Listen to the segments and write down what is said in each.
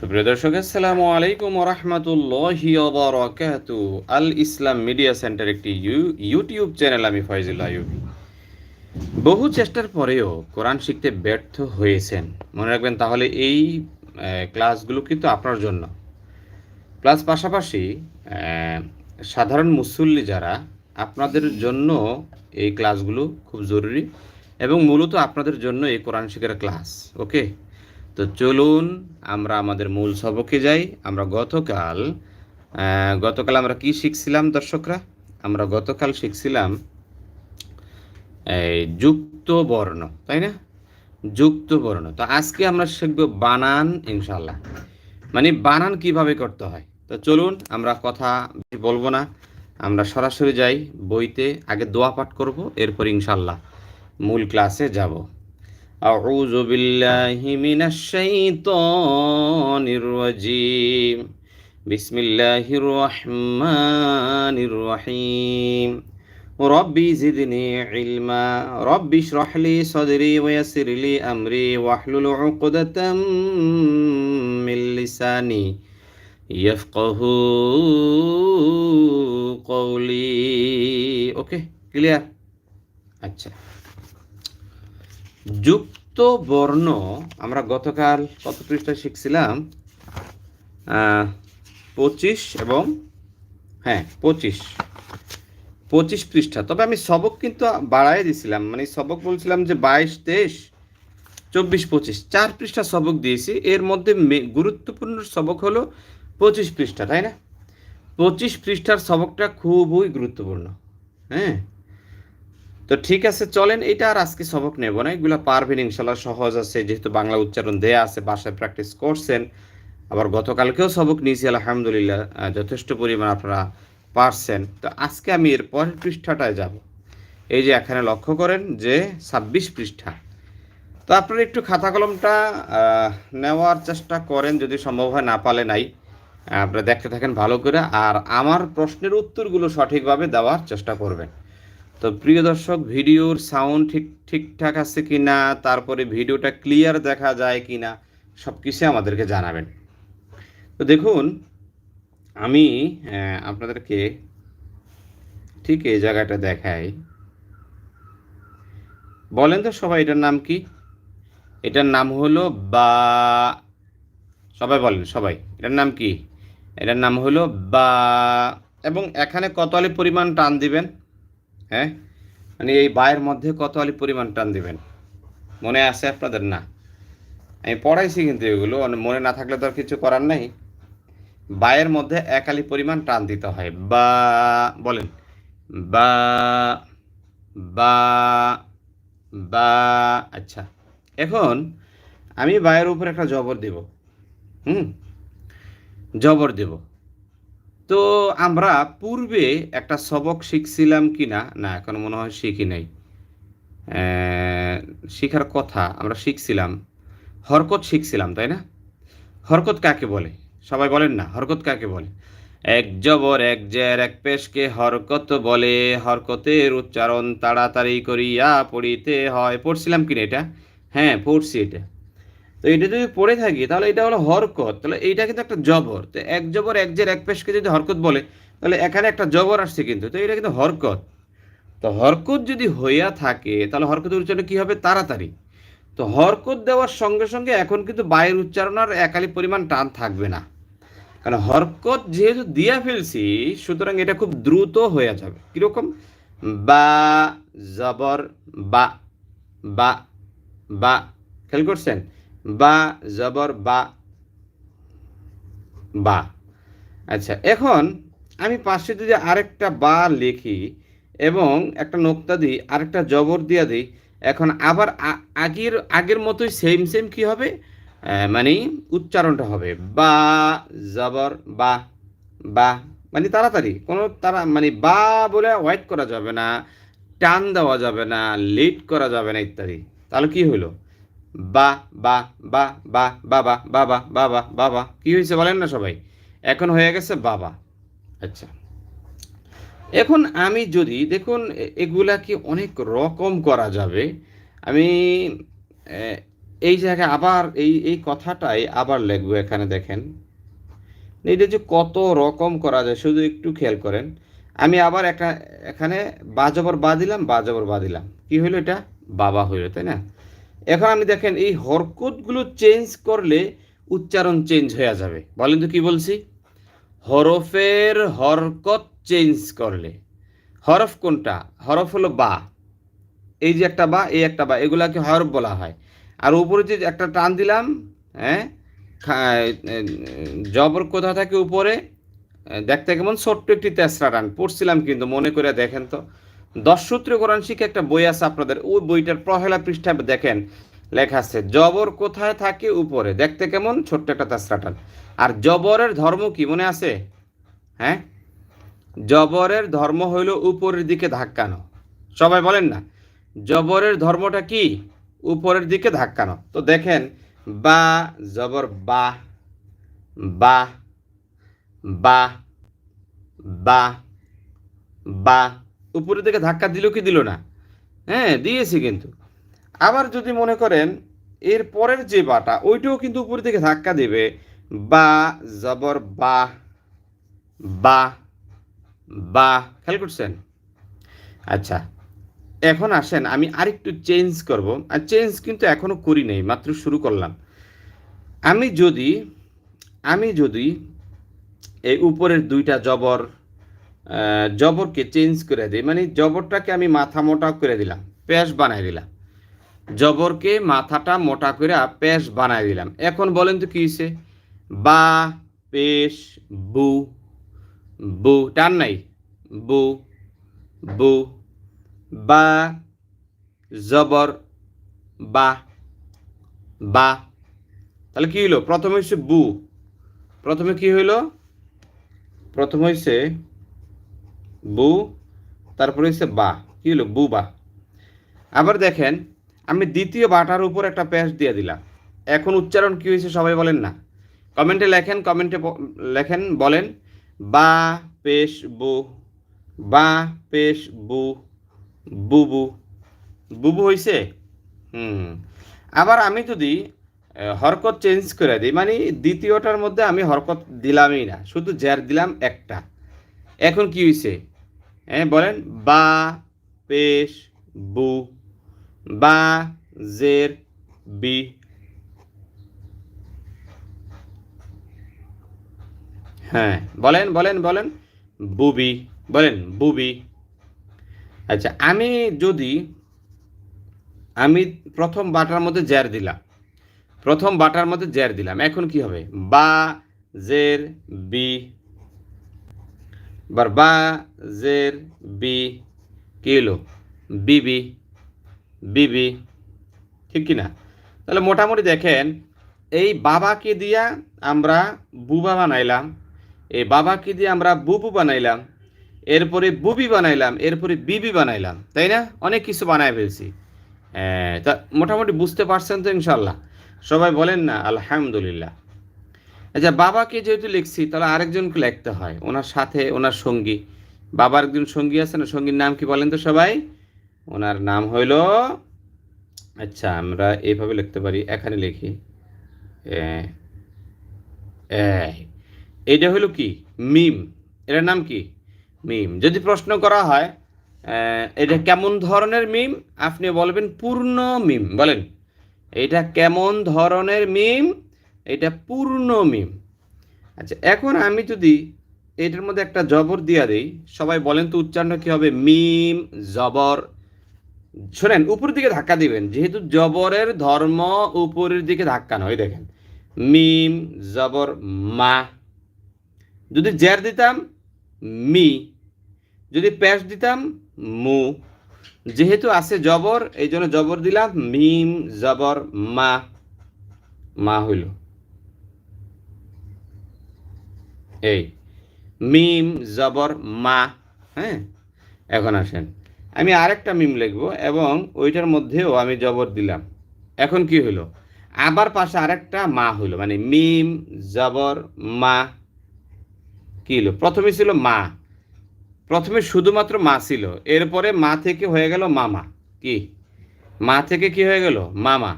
সুপ্রিয় দর্শক, আসসালামু আলাইকুম রহমতুল্লাহি বারাকাতু আল ইসলাম মিডিয়া সেন্টার একটি ইউ- ইউটিউব চ্যানেল, আমি ফয়জুল আইয়ুবি। বহু চেষ্টার পরেও কোরআন শিখতে ব্যর্থ হয়েছেন। মনে রাখবেন, তাহলে এই ক্লাসগুলো কিন্তু আপনার জন্য। প্লাস পাশাপাশি সাধারণ মুসল্লি যারা, আপনাদের জন্য এই ক্লাসগুলো খুব জরুরি এবং মূলত আপনাদের জন্য এই কোরআন শিখার ক্লাস, ওকে? তো চলুন আমরা আমাদের মূল সবকে যাই। আমরা গতকাল গতকাল আমরা কি শিখছিলাম দর্শকরা? আমরা গতকাল শিখছিলাম যুক্ত বর্ণ, তাই না? যুক্ত বর্ণ। তো আজকে আমরা শিখব বানান ইনশাল্লাহ মানে বানান কীভাবে করতে হয়? তো চলুন, আমরা কথা বলব না। আমরা সরাসরি যাই বইতে, আগে দোয়া পাঠ করব, এরপর ইনশাল্লাহ মূল ক্লাসে যাব। أعوذ بالله من الشيطان الرجيم بسم الله الرحمن الرحيم ربي زدني علما ربي اشرح لي صدري ويسر لي أمري واحلل عقدة من لساني يفقه قولي اوكي ক্লিয়ার আচ্ছা যুক্ত বর্ণ, আমরা গতকাল কত পৃষ্ঠা শিখছিলাম? পঁচিশ এবং হ্যাঁ পঁচিশ। পঁচিশ পৃষ্ঠা। তবে আমি সবক কিন্তু বাড়াই দিছিলাম। মানে সবক বলছিলাম যে বাইশ, তেইশ, চব্বিশ, পঁচিশ। চার পৃষ্ঠা সবক দিয়েছি। এর মধ্যে গুরুত্বপূর্ণ সবক হলো পঁচিশ পৃষ্ঠা, তাই না? পঁচিশ পৃষ্ঠার সবকটা খুবই গুরুত্বপূর্ণ। হ্যাঁ? তো ঠিক আছে, চলেন, এটা আর আজকে সবক নেব না। এগুলো পারবেন, ইনশাল্লাহ সহজ আছে, যেহেতু বাংলা উচ্চারণ দেয়া আছে, বাসায় প্র্যাকটিস করছেন। আবার গতকালকেও সবক নিয়েছি, আলহামদুলিল্লাহ যথেষ্ট পরিমাণ আপনারা পারছেন। তো আজকে আমি এর পরের পৃষ্ঠাটায় যাব। এই যে এখানে লক্ষ্য করেন যে ছাব্বিশ পৃষ্ঠা। তো আপনারা একটু খাতা কলমটা নেওয়ার চেষ্টা করেন, যদি সম্ভব হয়, না পালে নাই। আপনারা দেখতে থাকেন ভালো করে, আর আমার প্রশ্নের উত্তরগুলো সঠিকভাবে দেওয়ার চেষ্টা করবেন। তো প্রিয় দর্শক, ভিডিওর সাউন্ড ঠিক, ঠিকঠাক আছে কি না তারপরে ভিডিওটা ক্লিয়ার দেখা যায় কি না সব কিছু আমাদেরকে জানাবেন। তো দেখুন, আমি আপনাদেরকে ঠিক এই জায়গাটা দেখাই। বলেন তো সবাই, এটার নাম কি? এটার নাম হলো বা, সবাই বলেন, সবাই। এটার নাম কি? এটার নাম হলো বা, এবং এখানে কত পরিমাণ টান দিবেন? হ্যাঁ? মানে এই বায়ের মধ্যে কত আলি পরিমাণ টান দিবেন? মনে আছে আপনাদের? না। আমি পড়াইছি কিন্তু এগুলো। মানে না থাকলে তো আর কিছু করার নাই। বায়ের মধ্যে এক আলি পরিমাণ টান দিতে হয়। বা, বলেন। বা বা বা আচ্ছা। এখন আমি বায়ের উপর একটা জবর দেব। হুম? জবর দেব। তো আমরা পূর্বে একটা সবক শিখছিলাম কি না না এখন মনে হয় শিখি নাই। শিখার কথা আমরা শিখছিলাম। হরকত শিখছিলাম, তাই না? হরকত কাকে বলে? সবাই বলেন না, হরকত কাকে বলে? এক জবর, এক জের, এক পেশকে হরকত বলে। হরকতের উচ্চারণ তাড়াতাড়ি করিয়া পড়িতে হয়। পড়ছিলাম কিনা এটা? হ্যাঁ পড়ছি এটা। তো এটা যদি পড়ে থাকি, তাহলে এটা হলো হরকত। তাহলে এইটা কিন্তু একটা জবর। তো এক জবর, এক জের, এক পেশকে যদি হরকত বলে, তাহলে এখানে একটা জবর আসছে কিন্তু। তো এটা কিন্তু হরকত। তো হরকত যদি হইয়া থাকে, তাহলে হরকতের উচ্চারণ কি হবে? তাড়াতাড়ি। তো হরকত দেওয়ার সঙ্গে সঙ্গে এখন কিন্তু বায়ের উচ্চারণ আর একালি পরিমাণ টান থাকবে না। কারণ হরকত যেহেতু দিয়া ফেলছি, সুতরাং এটা খুব দ্রুত হয়ে যাবে। কীরকম? বা, জবর, বা বা বা। খেয়াল করছেন? বা জবর বা বা। আচ্ছা এখন আমি পাশে যদি আরেকটা বা লিখি এবং একটা নোক্তা দিই, আরেকটা জবর দিয়া দিই, এখন আবার আগের আগের মতোই সেম সেম কি হবে? মানে উচ্চারণটা হবে। বা, জবর, বা বা মানে তাড়াতাড়ি। কোনো তারা মানে বা বলে ওয়াইট করা যাবে না, টান দেওয়া যাবে না লেট করা যাবে না, ইত্যাদি। তাহলে কি হলো বা বা বা বা বাবা বাবা বাবা বাবা কি হয়েছে বলেন না সবাই এখন হয়ে গেছে বাবা আচ্ছা এখন আমি যদি দেখুন এগুলা কি অনেক রকম করা যাবে আমি এই জায়গায় আবার এই এই কথাটাই আবার লিখব এখানে দেখেন এটা যে কত রকম করা যায় শুধু একটু খেয়াল করেন আমি আবার একটা এখানে বাজবর বা দিলাম বা দিলাম কি হলো এটা বাবা হইল তাই না এখন আমি দেখেন, এই হরকতগুলো চেঞ্জ করলে উচ্চারণ চেঞ্জ হয়ে যাবে। বলেন তো কি বলছি? হরফের হরকত চেঞ্জ করলে। হরফ কোনটা? হরফ হলো বা। এই যে একটা বা, এই একটা বা, এগুলাকে হরফ বলা হয়। আর উপরে যে একটা টান দিলাম হ্যাঁ জবর কোথা থাকে উপরে? দেখতে কেমন ছোট্ট একটি তেসরা টান। পড়ছিলাম কিন্তু, মনে করে দেখেন তো। দশ সূত্রে কোরআন শিখে একটা বই আছে আপনাদের, ওই বইটার পহেলা পৃষ্ঠা দেখেন। লেখা আছে, জবর কোথায় থাকে উপরে? দেখতে কেমন? ছোট্ট একটা তেসরা টান আর জবরের ধর্ম কি? মনে আছে? হ্যাঁ? জবরের ধর্ম হইল উপরের দিকে ধাক্কানো। সবাই বলেন না। জবরের ধর্মটা কি? উপরের দিকে ধাক্কানো। তো দেখেন, বা, জবর বা বা বা বা বা উপরের দিকে ধাক্কা দিল কি দিল না? হ্যাঁ দিয়েছি কিন্তু। আবার যদি মনে করেন, এর পরের যে বাটা, ওইটাও কিন্তু উপরের দিকে ধাক্কা দেবে। বা, জবর বা বা বা খেয়াল করছেন? আচ্ছা এখন আসেন, আমি আরেকটু চেঞ্জ করব। আর চেঞ্জ কিন্তু এখনও করি নাই, মাত্র শুরু করলাম। আমি যদি আমি যদি এই উপরের দুইটা জবর জবরকে চেঞ্জ করে দিই। মানে জবরটাকে আমি মাথা মোটা করে দিলাম পেশ বানাই দিলাম। জবরকে মাথাটা মোটা করে পেশ বানাই দিলাম। এখন বলেন তো কি হয়েছে বা, পেশ, বু বু, টান নাই। বু বু, বা, জবর, বা বা। তাহলে কি হইল? প্রথমে হচ্ছে বু। প্রথমে কি হইল? প্রথমে হইছে বু, তারপরে হচ্ছে বা। কি হলো বু বা। আবার দেখেন, আমি দ্বিতীয় বাটার উপর একটা পেশ দিয়ে দিলাম। এখন উচ্চারণ কি হয়েছে সবাই বলেন না। কমেন্টে লেখেন কমেন্টে লেখেন, বলেন, বা, পেশ, বু। বা, পেশ, বু। বুবু বুবু হইছে? হুম। আবার আমি যদি হরকত চেঞ্জ করে দিই মানে দ্বিতীয়টার মধ্যে আমি হরকত দিলামই না। শুধু জ্যার দিলাম একটা। এখন কি হয়েছে হ্যাঁ বলেন, বা, পেশ, বু, বা, জের, বি। হ্যাঁ বলেন বলেন বলেন, বুবি বলেন, বুবি। আচ্ছা আমি যদি, আমি প্রথম বাটার মধ্যে জ্যার দিলাম, প্রথম বাটার মধ্যে জ্যার দিলাম, এখন কি হবে? বা, জের, বি বা জের বি কি হলো বিবি বিবি ঠিক কি না তাহলে মোটামুটি দেখেন এই বাবাকে দিয়া আমরা বুবা বানাইলাম এই বাবাকে দিয়ে আমরা বুবু বানাইলাম এরপরে বুবি বানাইলাম এরপরে বিবি বানাইলাম তাই না? অনেক কিছু বানায় ফেলছি। হ্যাঁ, তা মোটামুটি বুঝতে পারছেন তো ইনশাল্লাহ সবাই বলেন না আলহামদুলিল্লাহ। আচ্ছা বাবাকে যেহেতু লিখছি, তাহলে আরেকজনকে লিখতে হয়। ওনার সাথে ওনার সঙ্গী। বাবার একজন সঙ্গী আছে না? সঙ্গীর নাম কি বলেন তো সবাই? ওনার নাম হইল আচ্ছা আমরা এইভাবে লিখতে পারি, এখানে লিখি। এইটা হলো কি? মিম। এটার নাম কি? মিম। যদি প্রশ্ন করা হয় এটা কেমন ধরনের মিম? আপনি বলবেন, পূর্ণ মিম। বলেন, এটা কেমন ধরনের মিম? এটা পূর্ণ মিম। আচ্ছা এখন আমি যদি এটার মধ্যে একটা জবর দিয়া দেই, সবাই বলেন তো উচ্চারণ কি হবে? মিম, জবর। শোনেন, উপরের দিকে ধাক্কা দিবেন, যেহেতু জবরের ধর্ম উপরের দিকে ধাক্কা নয় দেখেন। মিম, জবর, মা। যদি জের দিতাম, মি। যদি প্যাশ দিতাম, মু। যেহেতু আছে জবর এই জন্য জবর দিলাম, মিম, জবর, মা। মা হইল। এই, মিম, জবর, মা হ্যাঁ? এখন আসেন। আমি আরেকটা মিম লিখব এবং ওইটার মধ্যেও আমি জবর দিলাম। এখন কি হইল? আবার পাশে আরেকটা মা হইল মানে মিম, জবর, মা, কি হলো প্রথমে ছিল মা। প্রথমে শুধুমাত্র মা ছিল। এরপরে মা থেকে হয়ে গেল মামা। কি? মা থেকে কি হয়ে গেল? মামা।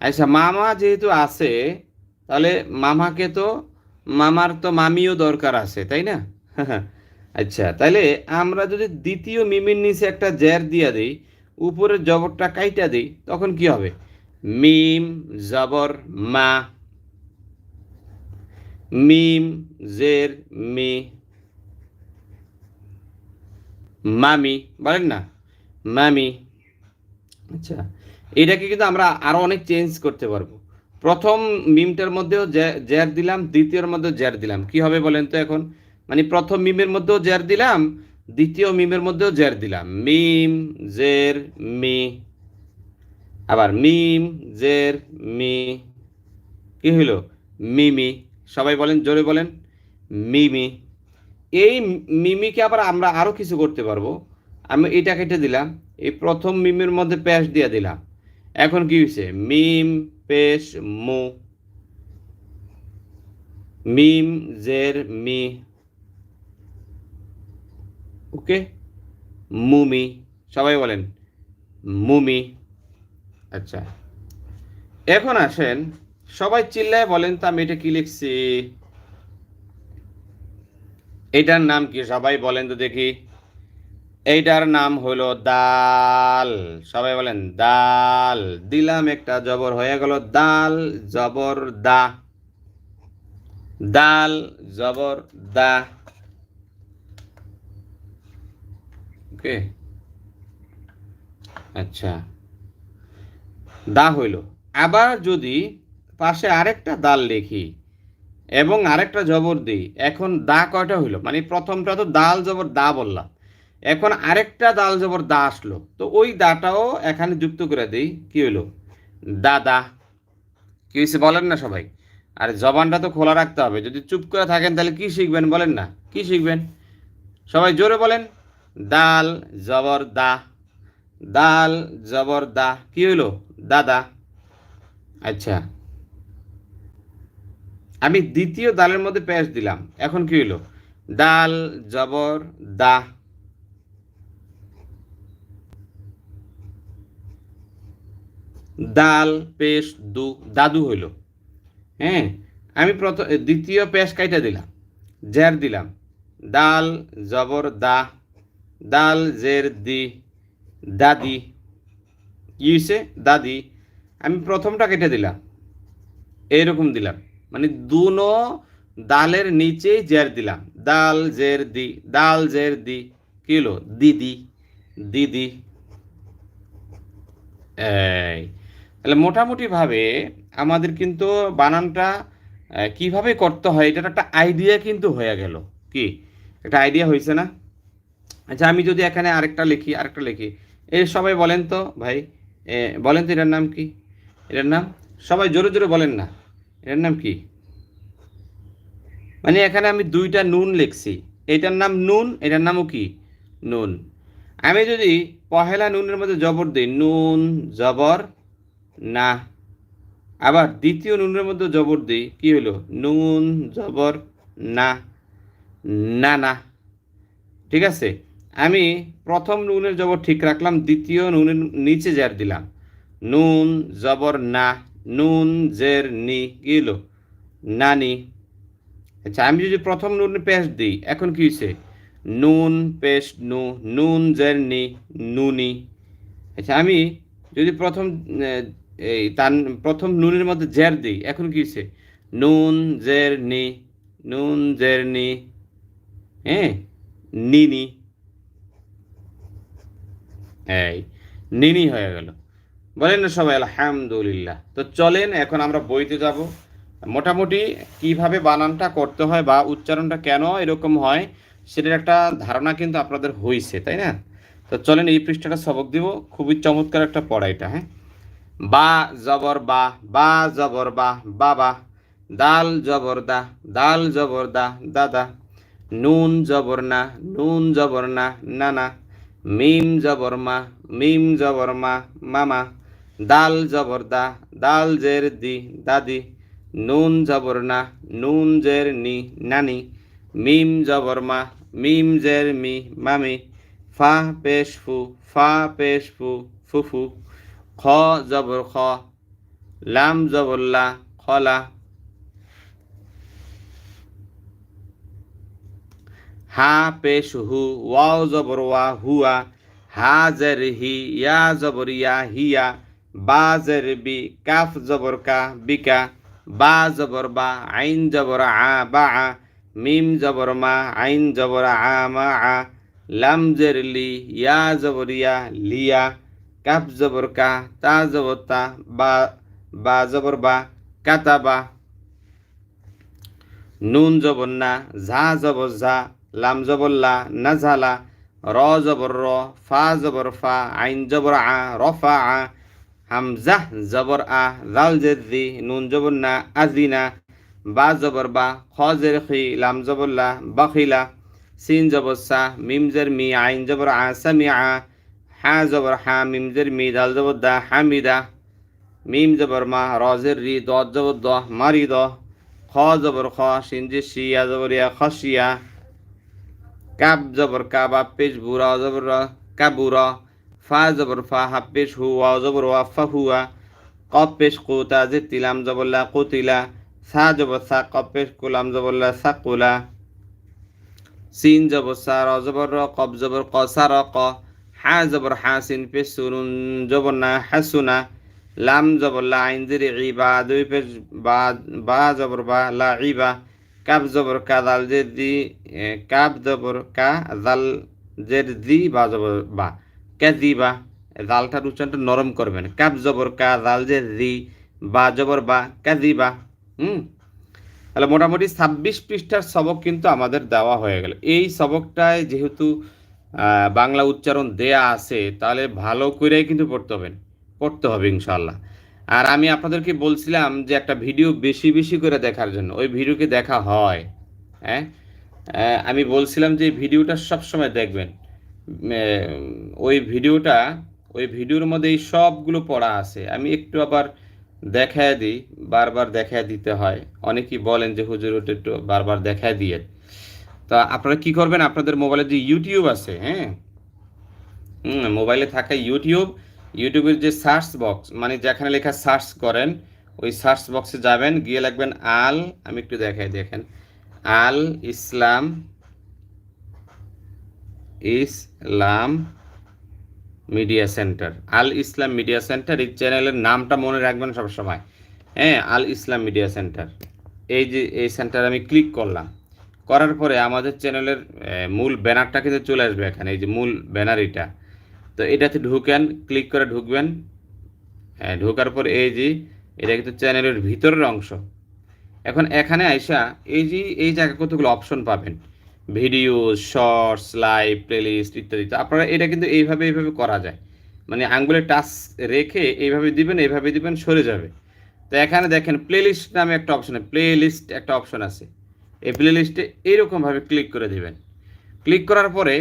আচ্ছা মামা যেহেতু আছে, তাহলে মামাকে তো মামার তো মামিও দরকার আছে, তাই না? আচ্ছা তাহলে আমরা যদি দ্বিতীয় মিমির নিচে একটা জ্যার দিয়া দিই, উপরের জবরটা কাইটা দিই, তখন কি হবে? মিম, জবর, মা। মিম, জের, মি। মামি, বলেন না? মামি। আচ্ছা এটাকে কিন্তু আমরা আরও অনেক চেঞ্জ করতে পারব। প্রথম মিমটার মধ্যেও জ্যার দিলাম, দ্বিতীয়র মধ্যেও জ্যার দিলাম। কি হবে বলেন তো এখন? মানে প্রথম মিমের মধ্যেও জ্যার দিলাম, দ্বিতীয় মিমের মধ্যেও জ্যার দিলাম। মিম, জের, মি। আবার মিম, জের, মি। কি হইল? মিমি। সবাই বলেন, জোরে বলেন। মিমি। এই মিমিকে আবার আমরা আরও কিছু করতে পারব। আমি এটা কেটে দিলাম, এই প্রথম মিমের মধ্যে প্যাশ দিয়ে দিলাম। এখন কি হয়েছে মিম, পেশ, মু। মিম, জের, মি। ওকে? মুমি। সবাই বলেন, মুমি। আচ্ছা। এখন আসেন, সবাই চিল্লায় বলেন, তো আমি এটা কি লিখছি? এটার নাম কি? সবাই বলেন তো দেখি। এইটার নাম হলো দাল। সবাই বলেন দাল। দিলাম একটা জবর, হয়ে গেল দাল, জবর দা। দাল, জবর দা। ওকে? আচ্ছা। দা হইল। আবার যদি পাশে আরেকটা দাল লিখি এবং আরেকটা জবর দিই, এখন দা কয়টা হইল? মানে প্রথমটা তো দাল, জবর দা বললাম। এখন আরেকটা দাল জবর দা আসলো। তো ওই দাটাও এখানে যুক্ত করে দিই। কি হইল? দাদা। কি হয়েছে বলেন না সবাই। আর জবানটা তো খোলা রাখতে হবে। যদি চুপ করে থাকেন তাহলে কি শিখবেন বলেন না? কি শিখবেন? সবাই জোরে বলেন। দাল জবর দা। দাল জবর দা। কি হইল? দাদা। আচ্ছা। আমি দ্বিতীয় দালের মধ্যে পেঁয়াজ দিলাম। এখন কি হইল? ডাল জবর দা। দাল পেশ দু, দাদু হইল। হ্যাঁ আমি প্রথম দ্বিতীয় পেশ কাইটা দিলাম, জের দিলাম। ডাল জবর, দা। দাল, জের, দি, দাদি। হয়েছে দাদি। আমি প্রথমটা কেটে দিলাম। এইরকম দিলাম। মানে দুনো দালের নিচেই জের দিলাম। দাল, জের, দি। দাল, জের, দি। কি হলো দিদি। দিদি। এই তাহলে মোটামুটিভাবে আমাদের কিন্তু বানানটা কীভাবে করতে হয় এটার একটা আইডিয়া কিন্তু হয়ে গেল। কি? একটা আইডিয়া হয়েছে না? আচ্ছা আমি যদি এখানে আরেকটা লিখি আরেকটা লিখি। এ সবাই বলেন তো ভাই বলেন তো এটার নাম কি? এটার নাম? সবাই জোরে জোরে বলেন না। এটার নাম কি? মানে এখানে আমি দুইটা নুন লিখছি। এটার নাম নুন, এটার নামও কি? নুন। আমি যদি পহেলা নুনের মধ্যে জবর দিই, নুন, জবর না। আবার দ্বিতীয় নুনের মধ্যে জবর দিই, কি হলো নুন, জবর, না। না না। ঠিক আছে? আমি প্রথম নুনের জবর ঠিক রাখলাম, দ্বিতীয় নুনের নিচে জার দিলাম। নুন, জবর, না। নুন, জের, নি। কি হলো নানি আচ্ছা আমি যদি প্রথম নুন পেস্ট দিই, এখন কি হয়েছে নুন, পেস্ট, নু। নুন, জের, নি নুনি আচ্ছা আমি যদি প্রথম এই তার প্রথম নুনের মধ্যে জের দিই, এখন কি হয়েছে নুন, জের, নি, নুন, জের, নি হ্যাঁ নিনি এই নিনি হয়ে গেল। বলেন না সবাই, আলহামদুলিল্লাহ। তো চলেন, এখন আমরা বইতে যাব। মোটামুটি কীভাবে বানানটা করতে হয় বা উচ্চারণটা কেন এরকম হয়, সেটার একটা ধারণা কিন্তু আপনাদের হয়েছে তাই না? তো চলেন, এই পৃষ্ঠাটা সবক দিব। খুবই চমৎকার একটা পড়া এটা হ্যাঁ? বা জবর বা বা জবর বা, বাবা, দাল জবর দা, দাল জবর দাদা, নুন জবর নুন জবর নানা, মিম জবর মিম জবর মামা, দাল জবর দা, দাল জের দি, দাদি, নুন জবর নুন জের নি, নানি, মিম জবর মিম জের মি, মামি, ফা পেশ ফু, ফা পেশ ফু ফুফু খ জবর খ, লাম জবল্লা খলা হা পেশ হু, ওয়াও জবর ওয়া হুয়া। হা জের হি, ইয়া জবর ইয়া হিয়া। বা জের বি, কাফ জবর কা বিকা। বা জবর বা, আইন জবর আ বা আ। মিম জবর মা, আইন জবর আ মা আ। লাম জের লি, ইয়া জবর ইয়া লিয়া। কাফ জবর কা, তা জবর তা, বা বা জবর বা কাতাবা নুন জবর না, ঝা জবর ঝা, লাম জবর লা, না ঝালা র জবর র ফা জবর ফা, আইন জবর আ রফা আ। হামজা জবর আ, জাল জেদি নুন জবর না আজিনা বা জবর বা, খ জের খি, লাম জবর লা বখিলা সিন জবর সা মিম জের মি, আইন জবর আ সামি আ। হা জবর হা মিম জের মি দাল জবর দা হামিদা মিম জবর মা র জের রি দ জবর দ মারি দ খ জবর খ সিন জে শিয়া জবর ইয়া খসিয়া কাব জবর কাবা পেশ বুরা জবর র, কাবুরা ফা জবর ফা হাফেশ হুয়া জবর ওয়া ফা হুয়া কপ পেশ কুতা যে তিলাম জবল্লা কুতিলা সা জবর সা কপ পেশ কুলাম জবল্লা সাকুলা সিন জবর সা র জবর র কব জবর ক সা র ক হা জবর হা সিন পেশ জবর না হাসুনা, লাম জবর লা আইন জিরি ইবা দুই পেশ বা বা জবর বা লা ইবা কাব জবর কা দাল জের দি কাব জবর কা দাল জের দি বা জবর বা কাজিবা জালটার উচ্চারণটা নরম করবেন। কাব জবর কা জাল জের রি বা জবর বা কাজিবা হুম? তাহলে মোটামুটি ছাব্বিশ পৃষ্ঠার সবক কিন্তু আমাদের দেওয়া হয়ে গেল। এই সবকটায় যেহেতু বাংলা উচ্চারণ দেয়া আছে, তাহলে ভালো করেই কিন্তু পড়তে হবে পড়তে হবে ইনশাল্লাহ আর আমি আপনাদেরকে বলছিলাম যে একটা ভিডিও বেশি বেশি করে দেখার জন্য, ওই ভিডিওকে দেখা হয় হ্যাঁ? আমি বলছিলাম যে ভিডিওটা সবসময় দেখবেন। ওই ভিডিওটা, ওই ভিডিওর মধ্যে এই সবগুলো পড়া আছে। আমি একটু আবার দেখায় দিই, বারবার দেখায় দিতে হয়। অনেকেই বলেন যে, হুজুর, ওটা একটু বারবার দেখায় দিয়ে। তা আপনারা কি করবেন? আপনাদের মোবাইলে যে ইউটিউব আছে হ্যাঁ? হুম মোবাইলে থাকা ইউটিউব ইউটিউবের যে সার্চ বক্স মানে যেখানে লেখা সার্চ করেন, ওই সার্চ বক্সে যাবেন, গিয়ে লিখবেন আল, আমি একটু দেখাই, দেখেন। Al Islam Islam media center. Al Islam media center, এই চ্যানেলের নামটা মনে রাখবেন সবসময়। হ্যাঁ আল ইসলাম মিডিয়া সেন্টার। এই যে, এই সেন্টার আমি ক্লিক করলাম। করার পরে আমাদের চ্যানেলের মূল ব্যানারটা কিন্তু চলে আসবে এখানে, এই যে মূল ব্যানার এটা তো এটাতে ঢুকেন, ক্লিক করে ঢুকবেন। হ্যাঁ ঢোকার পর এই যে, এটা কিন্তু চ্যানেলের ভিতরের অংশ। এখন এখানে আইসা এই যে, এই জায়গা কতগুলো অপশন পাবেন। ভিডিও শর্টস, লাইভ, প্লেলিস্ট ইত্যাদি। তো আপনারা এটা কিন্তু এইভাবে এইভাবে করা যায়। মানে আঙ্গুলের টাচ রেখে এইভাবে দিবেন এইভাবে দিবেন, সরে যাবে। তো এখানে দেখেন, প্লেলিস্ট নামে একটা অপশন প্লে লিস্ট একটা অপশন আছে। এই প্লে লিস্টে এইরকমভাবে ক্লিক করে দিবেন। ক্লিক করার পরে,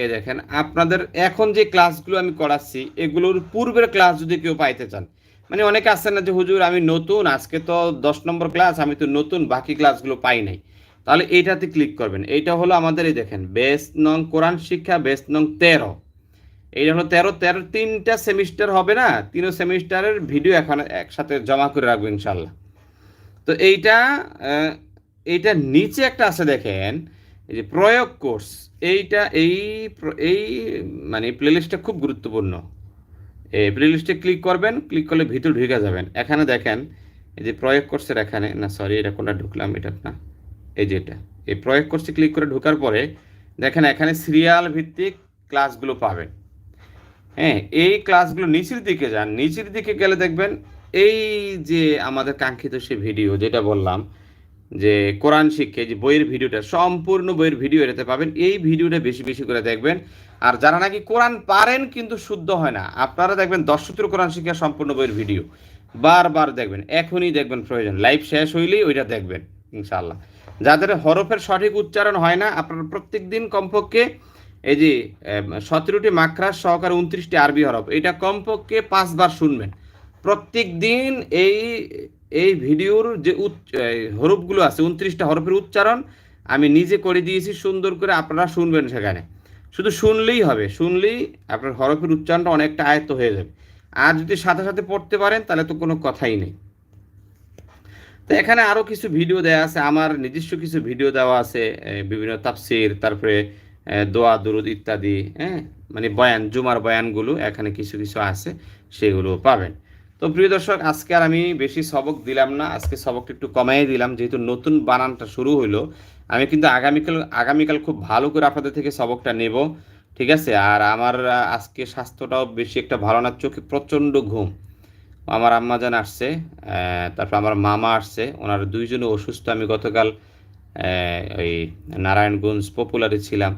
এই দেখেন, আপনাদের এখন যে ক্লাসগুলো আমি করাচ্ছি, এগুলোর পূর্বের ক্লাস যদি কেউ পাইতে চান। মানে অনেকে আসছেন না যে, হুজুর, আমি নতুন, আজকে তো দশ নম্বর ক্লাস আমি তো নতুন, বাকি ক্লাসগুলো পাই নাই। তাহলে এইটাতে ক্লিক করবেন। এইটা হলো আমাদের, এই দেখেন বেস্ট নং কোরআন শিক্ষা বেস্ট নং তেরো। এইটা হলো তেরো তেরো তিনটা সেমিস্টার হবে না, তিনও সেমিস্টারের ভিডিও এখন একসাথে জমা করে রাখব ইনশাল্লাহ তো এইটা এইটা নিচে একটা আছে দেখেন, এই যে প্রয়োগ কোর্স, এইটা এই এই মানে প্লেলিস্টটা খুব গুরুত্বপূর্ণ। এই প্লেলিস্টে ক্লিক করবেন ক্লিক করলে ভিতর ঢুকে যাবেন। এখানে দেখেন, এই যে প্রয়োগ কোর্সের এখানে, না সরি এটা কোনটা ঢুকলাম, এটা না, এই যে এটা। এই প্রয়োগ কোর্সে ক্লিক করে ঢোকার পরে দেখেন, এখানে সিরিয়াল ভিত্তিক ক্লাসগুলো পাবেন। হ্যাঁ এই ক্লাসগুলো নিচের দিকে যান, নিচের দিকে গেলে দেখবেন, এই যে আমাদের কাঙ্ক্ষিত সে ভিডিও যেটা বললাম যে কোরআন এই যে বইয়ের ভিডিওটা, সম্পূর্ণ বইয়ের ভিডিও এটাতে পাবেন। এই ভিডিওটা বেশি বেশি করে দেখবেন। আর যারা নাকি কোরআন পারেন কিন্তু শুদ্ধ হয় না, আপনারা দেখবেন দশ সূত্র কোরআন শিক্ষা সম্পূর্ণ বইয়ের ভিডিও। বারবার দেখবেন, এখনই দেখবেন প্রয়োজন। লাইভ শেষ হইলেই ওইটা দেখবেন, ইনশাআল্লাহ। যাদের হরফের সঠিক উচ্চারণ হয় না, আপনারা প্রত্যেক দিন কমপক্ষে এই যে সতেরোটি মাকড়ার সহকারে উনত্রিশটি আরবি হরফ, এটা কমপক্ষে পাঁচবার শুনবেন। প্রত্যেক দিন এই এই ভিডিওর যে হরফগুলো আছে, উনত্রিশটা হরফের উচ্চারণ আমি নিজে করে দিয়েছি, সুন্দর করে আপনারা শুনবেন সেখানে। শুধু শুনলেই হবে, শুনলেই আপনার হরফের উচ্চারণটা অনেকটা আয়ত্ত হয়ে যাবে। আর যদি সাথে সাথে পড়তে পারেন, তাহলে তো কোনো কথাই নেই। তো এখানে আরও কিছু ভিডিও দেওয়া আছে, আমার নিজস্ব কিছু ভিডিও দেওয়া আছে বিভিন্ন তাফসির, তারপরে দোয়া, দুরুদ ইত্যাদি হ্যাঁ? মানে বয়ান, জুমার বয়ানগুলো, এখানে কিছু কিছু আছে, সেগুলো পাবেন। তো প্রিয় দর্শক, আজকে আর আমি বেশি সবক দিলাম না, আজকে সবকটা একটু কমাই দিলাম। যেহেতু নতুন বানানটা শুরু হইল, আমি কিন্তু আগামীকাল আগামীকাল খুব ভালো করে আপনাদের থেকে সবকটা নেব, ঠিক আছে? আর আমার আজকে স্বাস্থ্যটাও বেশি একটা ভালো না, চোখে প্রচণ্ড ঘুম। আমার আম্মা আম্মাজান আসছে তারপর আমার মামা আসছে, ওনার দুইজনে অসুস্থ। আমি গতকাল ওই নারায়ণগঞ্জ পপুলারে ছিলাম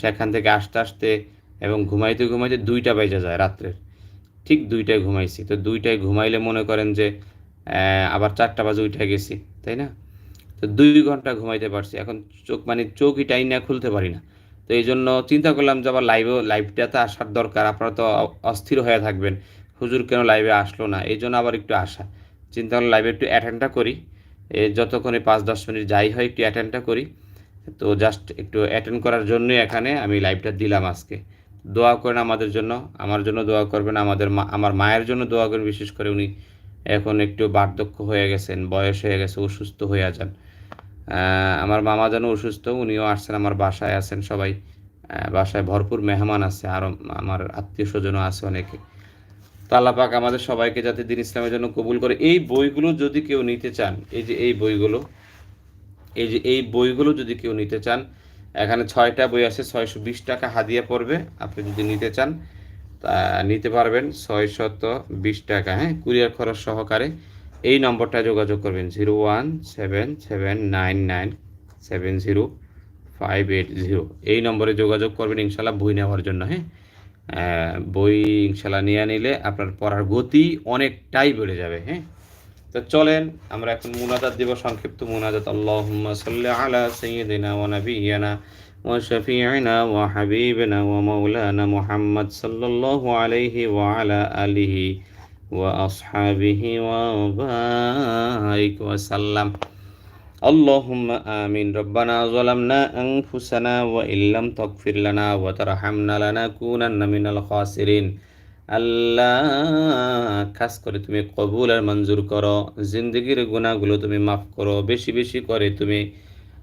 সেখান থেকে আসতে আসতে এবং ঘুমাইতে ঘুমাইতে দুইটা বেজে যায় রাত্রের। ঠিক দুইটায় ঘুমাইছি। তো দুইটায় ঘুমাইলে মনে করেন যে আবার চারটা বাজে উঠে গেছি, তাই না? তো দুই ঘণ্টা ঘুমাইতে পারছি। এখন চোখ মানে চোখই টাইম না খুলতে পারি না। তো এই জন্য চিন্তা করলাম যে আবার লাইভেও লাইভটাতে আসার দরকার। আপনারা তো অস্থির হয়ে থাকবেন। হুজুর কেন লাইভে আসলো না? এই জন্য আবার একটু আসা। চিন্তা করলাম লাইভে একটু অ্যাটেন্ডটা করি। এ যতক্ষণে পাঁচ দশ মিনিট যাই হয় একটু অ্যাটেন্ডটা করি। তো জাস্ট একটু অ্যাটেন্ড করার জন্যই এখানে আমি লাইভটা দিলাম আজকে। দোয়া করেন আমাদের জন্য, আমার জন্য দোয়া করবেন, আমাদের মা, আমার মায়ের জন্য দোয়া করেন, বিশেষ করে উনি এখন একটু বার্ধক্য হয়ে গেছেন, বয়স হয়ে গেছে, অসুস্থ হয়ে যান। আমার মামা যেন অসুস্থ, উনিও আসছেন, আমার বাসায় আছেন সবাই। বাসায় ভরপুর মেহমান আছে আরও আমার আত্মীয় স্বজনও আছে অনেকে। তো আমাদের সবাইকে যাতে দিন ইসলামের জন্য কবুল করে। এই বইগুলো যদি কেউ নিতে চান, এই যে এই বইগুলো, এই যে এই বইগুলো যদি কেউ নিতে চান এখানে ছয়টা বই আছে, ছয়শো বিশ টাকা হাদিয়া পড়বে, আপনি যদি নিতে চান, তা নিতে পারবেন, ছয়শত বিশ টাকা হ্যাঁ কুরিয়ার খরচ সহকারে। এই নম্বরটা যোগাযোগ করবেন, zero one seven seven nine nine seven zero five eight zero. এই নম্বরে যোগাযোগ করবেন, ইনশাল্লাহ বই নেওয়ার জন্য হ্যাঁ। বই ইনশাল্লাহ নিয়ে নিলে আপনার পড়ার গতি অনেকটাই বেড়ে যাবে হ্যাঁ। তো চলেন আমরা এখন মুনাজাত দিব সংক্ষিপ্ত মুনাজাত আল্লাহুম্মা সাল্লি আলা সাইয়্যিদিনা ওয়া নাবিয়্যিনা ওয়া শাফিঈনা ওয়া হাবিবিনা ওয়া মাওলানা মুহাম্মদ সাল্লাল্লাহু আলাইহি ওয়া আলা আলিহি ওয়া আসহাবিহি ওয়া বারিক ওয়া সাল্লাম اللهم آمين ربنا ظلمنا أنفسنا وإن لم تغفر لنا وترحمنا لنكونن من الخاسرين আল্লাহ, খাস করে তুমি কবুল আর মঞ্জুর করো। জিন্দগির গুণাগুলো তুমি মাফ করো। বেশি বেশি করে তুমি,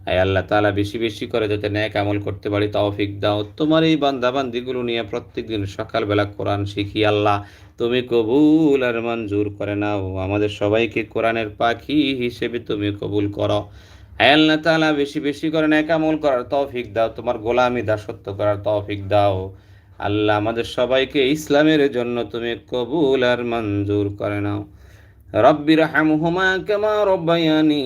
আয় আল্লাহ তালা বেশি বেশি করে যাতে ন্যাক আমল করতে পারি, তৌফিক দাও। তোমার এই বান্দাবান্দিগুলো নিয়ে প্রত্যেক দিন সকালবেলা কোরআন শিখি আল্লাহ। তুমি কবুল আর মঞ্জুর করে নাও। আমাদের সবাইকে কোরআনের পাখি হিসেবে তুমি কবুল করো। আল্লাহ তালা বেশি বেশি করে ন্যাক আমল করার তৌফিক দাও। তোমার গোলামি দাসত্ব করার তৌফিক দাও। আল্লাহ আমাদের সবাইকে ইসলামের জন্য তুমি কবুল আর মঞ্জুর করে নাও। রব্বির হামহুমা কেমা রব্বায়ানি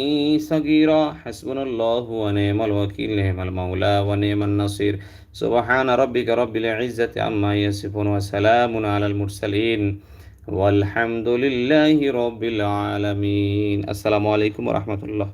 সগীরা। হাসবুনাল্লাহ ওয়া নি'মাল ওয়াকিল, নি'মাল মাওলা ওয়া নি'মান নাসির। সুবহান রাব্বিকা রব্বিল ইজ্জাতি আম্মা ইয়াসিফুন ওয়া সালামুন আলাল মুরসালিন। ওয়ালহামদুলিল্লাহি রব্বিল আলামিন। আসসালামু আলাইকুম ওয়া রাহমাতুল্লাহ।